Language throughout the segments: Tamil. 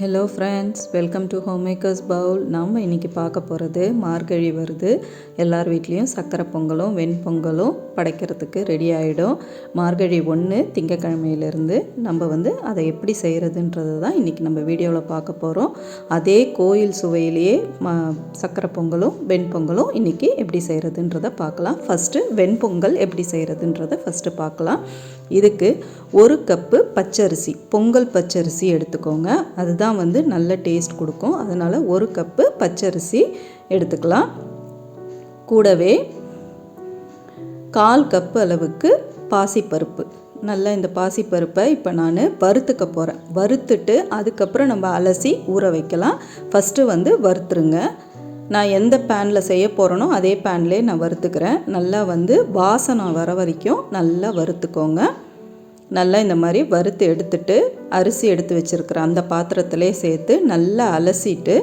Hello friends welcome to home makers bowl நம்ம இன்றைக்கி பார்க்க போகிறது மார்கழி வருது. எல்லார் வீட்லேயும் சக்கரை பொங்கலும் வெண்பொங்கலும் படைக்கிறதுக்கு ரெடி ஆகிடும் மார்கழி ஒன்று திங்கக்கிழமையிலேருந்து நம்ம வந்து அதை எப்படி செய்கிறதுன்றது தான் இன்றைக்கி நம்ம வீடியோவில் பார்க்க போகிறோம் அதே கோயில் சுவையிலேயே ம சக்கரை பொங்கலும் வெண்பொங்கலும் இன்றைக்கி எப்படி செய்கிறதுன்றதை பார்க்கலாம். ஃபஸ்ட்டு வெண்பொங்கல் எப்படி செய்கிறதுன்றதை ஃபஸ்ட்டு பார்க்கலாம். இதுக்கு ஒரு கப்பு பச்சரிசி பொங்கல் பச்சரிசி எடுத்துக்கோங்க. அதுதான் வந்து நல்ல டேஸ்ட் கொடுக்கும். அதனால் ஒரு கப்பு பச்சரிசி எடுத்துக்கலாம். கூடவே கால் கப்பு அளவுக்கு பாசிப்பருப்பு. நல்லா இந்த பாசிப்பருப்பை இப்போ நான் வறுத்துக்க போகிறேன் வறுத்துட்டு அதுக்கப்புறம் நம்ம அலசி ஊற வைக்கலாம். ஃபஸ்ட்டு வந்து வறுத்துருங்க. நான் எந்த பேனில் செய்ய போகிறேனோ அதே பேன்லேயே நான் வறுத்துக்கிறேன். நல்லா வந்து வாசனை வர வரைக்கும் நல்லா வறுத்துக்கோங்க. நல்லா இந்த மாதிரி வறுத்து எடுத்துட்டு அரிசி எடுத்து வச்சுருக்கிற அந்த பாத்திரத்திலே சேர்த்து நல்லா அலசிட்டு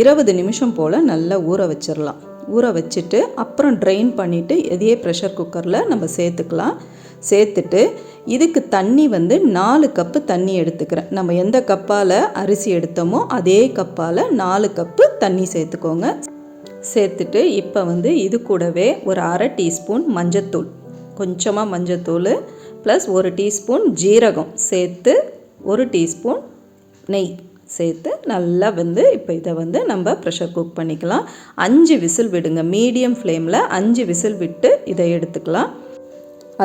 இருபது நிமிஷம் போல் நல்லா ஊற வச்சிடலாம் ஊற வச்சுட்டு அப்புறம் ட்ரெயின் பண்ணிவிட்டு எதையே ப்ரெஷர் குக்கரில் நம்ம சேர்த்துக்கலாம். சேர்த்துட்டு இதுக்கு தண்ணி வந்து நாலு கப்பு தண்ணி எடுத்துக்கிறேன். நம்ம எந்த கப்பால் அரிசி எடுத்தோமோ அதே கப்பால் நாலு கப்பு தண்ணி சேர்த்துக்கோங்க. சேர்த்துட்டு இப்போ வந்து இது கூடவே ஒரு அரை டீஸ்பூன் மஞ்சத்தூள். கொஞ்சமாக மஞ்சத்தூள் ப்ளஸ் ஒரு டீஸ்பூன் ஜீரகம் சேர்த்து ஒரு டீஸ்பூன் நெய் சேர்த்து நல்லா வந்து இப்போ இதை வந்து நம்ம ப்ரெஷர் குக் பண்ணிக்கலாம். அஞ்சு விசில் விடுங்க. மீடியம் ஃப்ளேமில் அஞ்சு விசில் விட்டு இதை எடுத்துக்கலாம்.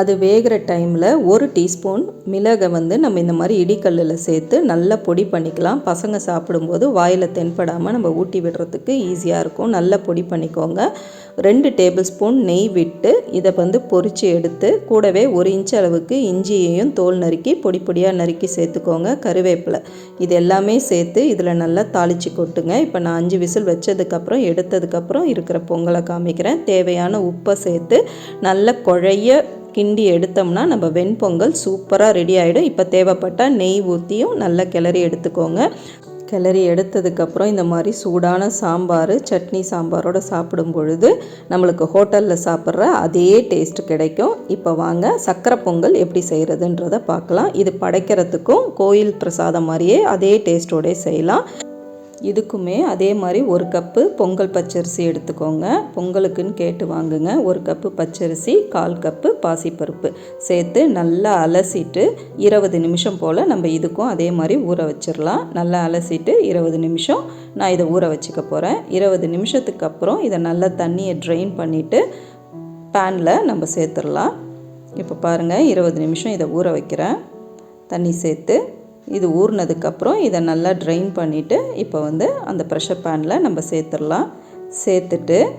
அது வேகிற டைமில் ஒரு டீஸ்பூன் மிளகை வந்து நம்ம இந்த மாதிரி இடிக்கல்லில் சேர்த்து நல்லா பொடி பண்ணிக்கலாம். பசங்க சாப்பிடும்போது வாயில் தென்படாமல் நம்ம ஊட்டி விடுறதுக்கு ஈஸியாக இருக்கும். நல்லா பொடி பண்ணிக்கோங்க. ரெண்டு டேபிள் ஸ்பூன் நெய் விட்டு இதை வந்து பொறிச்சு எடுத்து கூடவே ஒரு இன்ச் அளவுக்கு இஞ்சியையும் தோல் நறுக்கி பொடி பொடியாக நறுக்கி சேர்த்துக்கோங்க. கருவேப்பிலை இது எல்லாமே சேர்த்து இதில் நல்லா தாளித்து கொட்டுங்க. இப்போ நான் அஞ்சு விசில் வச்சதுக்கப்புறம் எடுத்ததுக்கப்புறம் இருக்கிற பொங்கலை காமிக்கிறேன். தேவையான உப்பை சேர்த்து நல்ல குழைய கிண்டி எடுத்தோம்னா நம்ம வெண்பொங்கல் சூப்பராக ரெடி ஆகிடும் இப்போ தேவைப்பட்டால் நெய் ஊற்றியும் நல்லா கிளறி எடுத்துக்கோங்க. கிளறி எடுத்ததுக்கப்புறம் இந்த மாதிரி சூடான சாம்பார் சட்னி சாம்பாரோடு சாப்பிடும் பொழுது நம்மளுக்கு ஹோட்டலில் சாப்பிட்ற அதே டேஸ்ட் கிடைக்கும். இப்போ வாங்க சக்கரை பொங்கல் எப்படி செய்கிறதுன்றதை பார்க்கலாம். இது படைக்கிறதுக்கும் கோயில் பிரசாதம் மாதிரியே அதே டேஸ்ட்டோடய செய்யலாம். இதுக்குமே அதே மாதிரி ஒரு கப்பு பொங்கல் பச்சரிசி எடுத்துக்கோங்க. பொங்கலுக்குன்னு கேட்டு வாங்குங்க. ஒரு கப்பு பச்சரிசி கால் கப்பு பாசிப்பருப்பு சேர்த்து நல்லா அலசிட்டு இருபது நிமிஷம் போல் நம்ம இதுக்கும் அதே மாதிரி ஊற வச்சிடலாம். நல்லா அலசிட்டு இருபது நிமிஷம் நான் இதை ஊற வச்சுக்க போகிறேன் இருபது நிமிஷத்துக்கு அப்புறம் இதை நல்லா தண்ணியை ட்ரெயின் பண்ணிவிட்டு பேனில் நம்ம சேர்த்துடலாம். இப்போ பாருங்கள் இருபது நிமிஷம் இதை ஊற வைக்கிறேன். தண்ணி சேர்த்து இது ஊறினதுக்கப்புறம் இதை நல்லா ட்ரைன் பண்ணிவிட்டு இப்போ வந்து அந்த ப்ரெஷர் பேனில் நம்ம சேர்த்துடலாம். சேர்த்துட்டு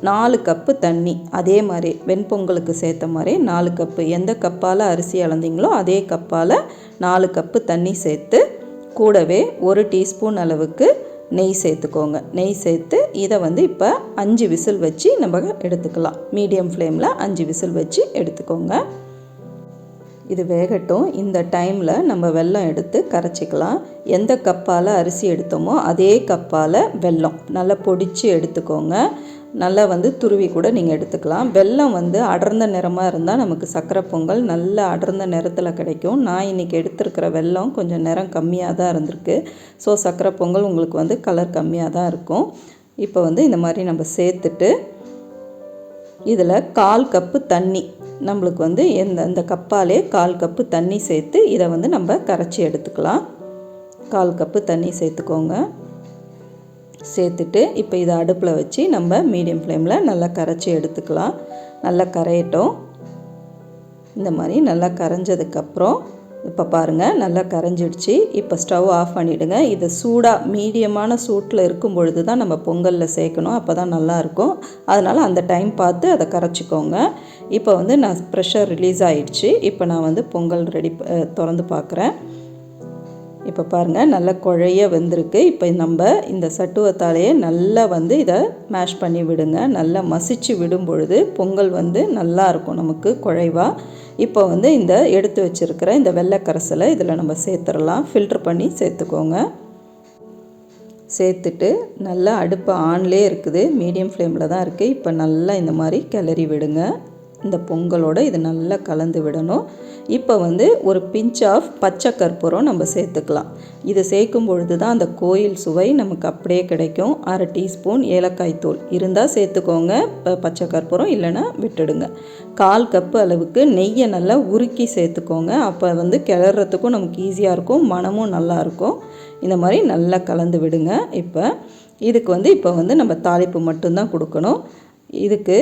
நாலு கப்பு தண்ணி அதே மாதிரி வெண்பொங்கலுக்கு சேர்த்த மாதிரி நாலு கப்பு எந்த கப்பால் அரிசி அளந்தீங்களோ அதே கப்பால் நாலு கப்பு தண்ணி சேர்த்து கூடவே ஒரு டீஸ்பூன் அளவுக்கு நெய் சேர்த்துக்கோங்க. நெய் சேர்த்து இதை வந்து இப்போ அஞ்சு விசில் வச்சு நம்ம எடுத்துக்கலாம். மீடியம் ஃப்ளேமில் அஞ்சு விசில் வச்சு எடுத்துக்கோங்க. இது வேகட்டும். இந்த டைமில் நம்ம வெல்லம் எடுத்து கரைச்சிக்கலாம். எந்த கப்பால் அரிசி எடுத்தோமோ அதே கப்பால் வெல்லம் நல்லா பொடிச்சு எடுத்துக்கோங்க. நல்லா வந்து துருவி கூட நீங்கள் எடுத்துக்கலாம். வெல்லம் வந்து அடர்ந்த நிறமாக இருந்தால் நமக்கு சக்கரை பொங்கல் நல்ல அடர்ந்த நிறத்தில் கிடைக்கும். நான் இன்றைக்கி எடுத்துருக்கிற வெல்லம் கொஞ்சம் நிறம் கம்மியாக தான் இருந்திருக்கு. ஸோ சக்கரை பொங்கல் உங்களுக்கு வந்து கலர் கம்மியாக தான் இருக்கும். இப்போ வந்து இந்த மாதிரி நம்ம சேர்த்துட்டு இதில் கால் கப்பு தண்ணி. நம்மளுக்கு வந்து எந்த அந்த கப்பாலே கால் கப்பு தண்ணி சேர்த்து இதை வந்து நம்ம கரைச்சி எடுத்துக்கலாம். கால் கப்பு தண்ணி சேர்த்துக்கோங்க. சேர்த்துட்டு இப்போ இதை அடுப்பில் வச்சு நம்ம மீடியம் ஃப்ளேமில் நல்லா கரைச்சி எடுத்துக்கலாம். நல்லா கரையட்டும். இந்த மாதிரி நல்லா கரைஞ்சதுக்கப்புறம் இப்போ பாருங்கள் நல்லா கரைஞ்சிடுச்சு. இப்போ ஸ்டவ் ஆஃப் பண்ணிவிடுங்க இது சூடாக மீடியமான சூட்டில் இருக்கும் பொழுது தான் நம்ம பொங்கலில் சேர்க்கணும். அப்போ தான் நல்லாயிருக்கும் அதனால் அந்த டைம் பார்த்து அதை கரைச்சிக்கோங்க. இப்போ வந்து நான் ப்ரெஷர் ரிலீஸ் ஆகிடுச்சு இப்போ நான் வந்து பொங்கல் ரெடி திறந்து பார்க்குறேன். இப்போ பாருங்கள் நல்லா குழைய வெந்திருக்கு. இப்போ நம்ம இந்த சட்டுவத்தாலேயே நல்லா வந்து இதை மேஷ் பண்ணி விடுங்க. நல்லா மசிச்சு விடும் பொழுது பொங்கல் வந்து நல்லா இருக்கும் நமக்கு குழைவாக இப்போ வந்து இந்த எடுத்து வச்சுருக்கிற இந்த வெள்ளை இதில் நம்ம சேர்த்துடலாம். ஃபில்ட்ரு பண்ணி சேர்த்துக்கோங்க. சேர்த்துட்டு நல்லா அடுப்பு ஆன்லே இருக்குது. மீடியம் ஃப்ளேமில் தான் இருக்குது இப்போ நல்லா இந்த மாதிரி கிளறி விடுங்க. இந்த பொங்கலோட இது நல்லா கலந்து விடணும். இப்போ வந்து ஒரு பிஞ்ச் ஆஃப் பச்சை கற்பூரம் நம்ம சேர்த்துக்கலாம். இதை சேர்க்கும் பொழுது தான் அந்த கோயில் சுவை நமக்கு அப்படியே கிடைக்கும். அரை டீஸ்பூன் ஏலக்காய் தூள் இருந்தால் சேர்த்துக்கோங்க. இப்போ பச்சை கற்பூரம் இல்லைன்னா விட்டுடுங்க. கால் கப்பு அளவுக்கு நெய்யை நல்லா உருக்கி சேர்த்துக்கோங்க. அப்போ வந்து கிளறத்துக்கும் நமக்கு ஈஸியாக இருக்கும். மனமும் நல்லா இருக்கும். இந்த மாதிரி நல்லா கலந்து விடுங்க. இப்போ இதுக்கு வந்து இப்போ வந்து நம்ம தாளிப்பு மட்டும்தான் கொடுக்கணும். இதுக்கு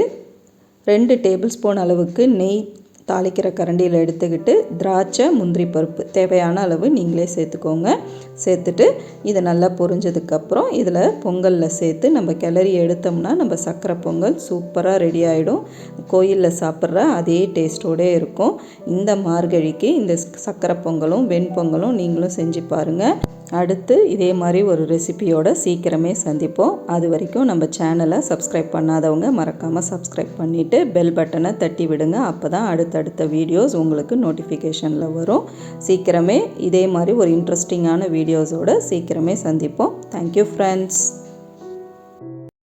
ரெண்டு டேபிள் ஸ்பூன் அளவுக்கு நெய் தாளிக்கிற கரண்டியில் எடுத்துக்கிட்டு திராட்சை முந்திரி பருப்பு தேவையான அளவு நீங்களே சேர்த்துக்கோங்க. சேர்த்துட்டு இது நல்லா பொரிஞ்சதுக்கப்புறம் இதில் பொங்கலில் சேர்த்து நம்ம கிளறி எடுத்தோம்னா நம்ம சர்க்கரை பொங்கல் சூப்பராக ரெடி ஆகிடும் கோயிலில் சாப்பிட்ற அதே டேஸ்ட்டோடே இருக்கும். இந்த மார்கழிக்கு இந்த சர்க்கரை பொங்கலும் வெண்பொங்கலும் நீங்களும் செஞ்சு பாருங்கள் அடுத்து இதே மாதிரி ஒரு ரெசிபியோட சீக்கிரமே சந்திப்போம். அது வரைக்கும் நம்ம சேனலை சப்ஸ்கிரைப் பண்ணாதவங்க மறக்காமல் சப்ஸ்கிரைப் பண்ணிவிட்டு பெல் பட்டனை தட்டி விடுங்க. அப்போ தான் அடுத்தடுத்த வீடியோஸ் உங்களுக்கு நோட்டிஃபிகேஷனில் வரும். சீக்கிரமே இதே மாதிரி ஒரு இன்ட்ரெஸ்டிங்கான வீடியோஸோட சீக்கிரமே சந்திப்போம். Thank you friends